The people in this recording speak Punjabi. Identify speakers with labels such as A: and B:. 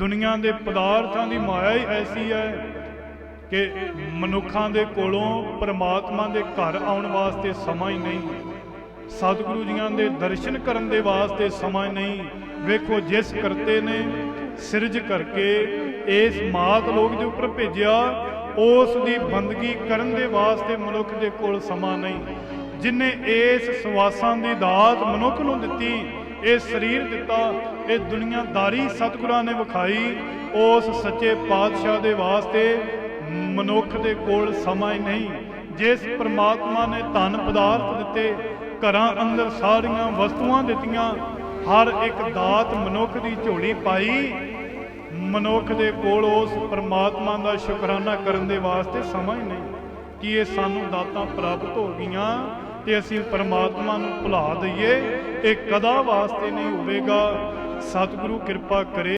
A: ਦੁਨੀਆ ਦੇ ਪਦਾਰਥਾਂ ਦੀ ਮਾਇਆ ਹੀ ਐਸੀ ਹੈ ਕਿ ਮਨੁੱਖਾਂ ਦੇ ਕੋਲੋਂ ਪ੍ਰਮਾਤਮਾ ਦੇ ਘਰ ਆਉਣ ਵਾਸਤੇ ਸਮਾਂ ਹੀ ਨਹੀਂ। ਸਤਿਗੁਰੂ ਜੀਆਂ ਦੇ ਦਰਸ਼ਨ ਕਰਨ ਦੇ ਵਾਸਤੇ ਸਮਾਂ ਨਹੀਂ। ਵੇਖੋ, ਜਿਸ ਕਰਤੇ ਨੇ ਸਿਰਜ ਕਰਕੇ ਇਸ ਮਾਤ ਲੋਕ ਦੇ ਉੱਪਰ ਭੇਜਿਆ, ਉਸ ਦੀ ਬੰਦਗੀ ਕਰਨ ਦੇ ਵਾਸਤੇ ਮਨੁੱਖ ਦੇ ਕੋਲ ਸਮਾਂ ਨਹੀਂ। ਜਿਨੇ ਇਸ ਸਵਾਸਾਂ ਦੀ ਦਾਤ ਮਨੁੱਖ ਨੂੰ ਦਿੱਤੀ ਇਹ ਸਰੀਰ ਦਿੱਤਾ, ਇਹ ਦੁਨੀਆਦਾਰੀ ਸਤਿਗੁਰਾਂ ਨੇ ਵਿਖਾਈ, ਉਸ ਸੱਚੇ ਪਾਤਸ਼ਾਹ ਦੇ ਵਾਸਤੇ ਮਨੁੱਖ ਦੇ ਕੋਲ ਸਮਾਂ ਹੀ ਨਹੀਂ। ਜਿਸ ਪ੍ਰਮਾਤਮਾ ਨੇ ਧਨ ਪਦਾਰਥ ਦਿੱਤੇ, ਘਰਾਂ ਅੰਦਰ ਸਾਰੀਆਂ ਵਸਤੂਆਂ ਦਿੱਤੀਆਂ, ਹਰ ਇੱਕ ਦਾਤ ਮਨੁੱਖ ਦੀ ਝੋਲੀ ਪਾਈ, ਮਨੁੱਖ ਦੇ ਕੋਲ ਉਸ ਪ੍ਰਮਾਤਮਾ ਦਾ ਸ਼ੁਕਰਾਨਾ ਕਰਨ ਦੇ ਵਾਸਤੇ ਸਮਾਂ ਹੀ ਨਹੀਂ। ਕਿ ਇਹ ਸਾਨੂੰ ਦਾਤਾਂ ਪ੍ਰਾਪਤ ਹੋ ਗਈਆਂ ਤੇ ਅਸੀਂ ਪਰਮਾਤਮਾ ਨੂੰ ਭੁਲਾ ਦਈਏ। ਇਹ ਕਦਾ ਵਾਸਤੇ ਨਹੀਂ ਹੋਵੇਗਾ। ਸਤਿਗੁਰੂ ਕਿਰਪਾ ਕਰੇ।